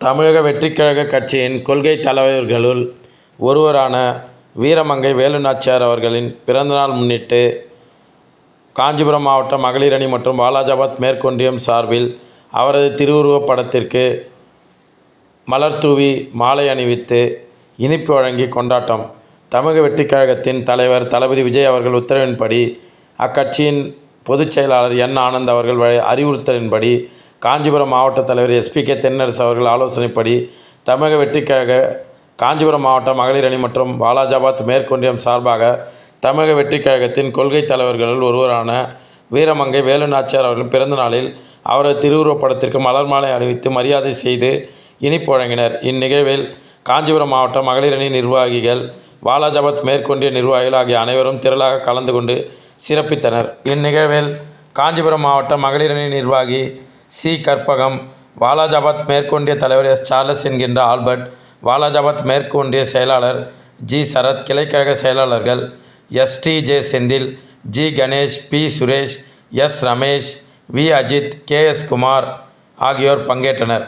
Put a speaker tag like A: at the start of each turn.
A: தமிழக வெற்றிக்கழக கட்சியின் கொள்கை தலைவர்களுள் ஒருவரான வீரமங்கை வேலுநாச்சியார் அவர்களின் பிறந்தநாள் முன்னிட்டு காஞ்சிபுரம் மாவட்ட மகளிர் அணி மற்றும் வாலாஜாபாத் மேற்கொன்றியம் சார்பில் அவரது திருவுருவப் படத்திற்கு மலர் தூவி மாலை அணிவித்து இனிப்பு வழங்கி கொண்டாட்டம். தமிழக வெற்றிக் கழகத்தின் தலைவர் தளபதி விஜய் அவர்கள் உத்தரவின்படி அக்கட்சியின் பொதுச் செயலாளர் என் ஆனந்த் அவர்கள் வழி- அறிவுறுத்தலின்படி காஞ்சிபுரம் மாவட்ட தலைவர் எஸ்பிகே தென்னரசு அவர்கள் ஆலோசனைப்படி தமிழக வெற்றிக்காக காஞ்சிபுரம் மாவட்ட மகளிர் அணி மற்றும் வாலாஜாபாத் மேற்கொன்றியம் சார்பாக தமிழக வெற்றிக் கழகத்தின் கொள்கை தலைவர்களில் ஒருவரான வீரமங்கை வேலுநாச்சியார் அவர்களின் பிறந்த நாளில் அவரது திருவுருவப்படத்திற்கு மலர் மாலை அணிவித்து மரியாதை செய்து இனிப்பு வழங்கினர். இந்நிகழ்வில் காஞ்சிபுரம் மாவட்ட மகளிர் அணி நிர்வாகிகள் வாலாஜாபாத் மேற்கொண்டிய நிர்வாகிகள் ஆகிய அனைவரும் திரளாக கலந்து கொண்டு சிறப்பித்தனர். இந்நிகழ்வில் காஞ்சிபுரம் மாவட்ட மகளிர் அணி நிர்வாகி சி. கற்பகம். வாலாஜாபாத் மேற்கொண்டிய தலைவர் எஸ். சார்லஸ் என்கின்ற ஆல்பர்ட் வாலாஜாபாத் மேற்கொண்டிய செயலாளர் ஜி. சரத் கிளைக்கழக செயலாளர்கள் S. T. J. Senthil G. Ganesh P. Suresh S. Ramesh V. Ajith K. S. Kumar ஆகியோர் பங்கேற்றனர்.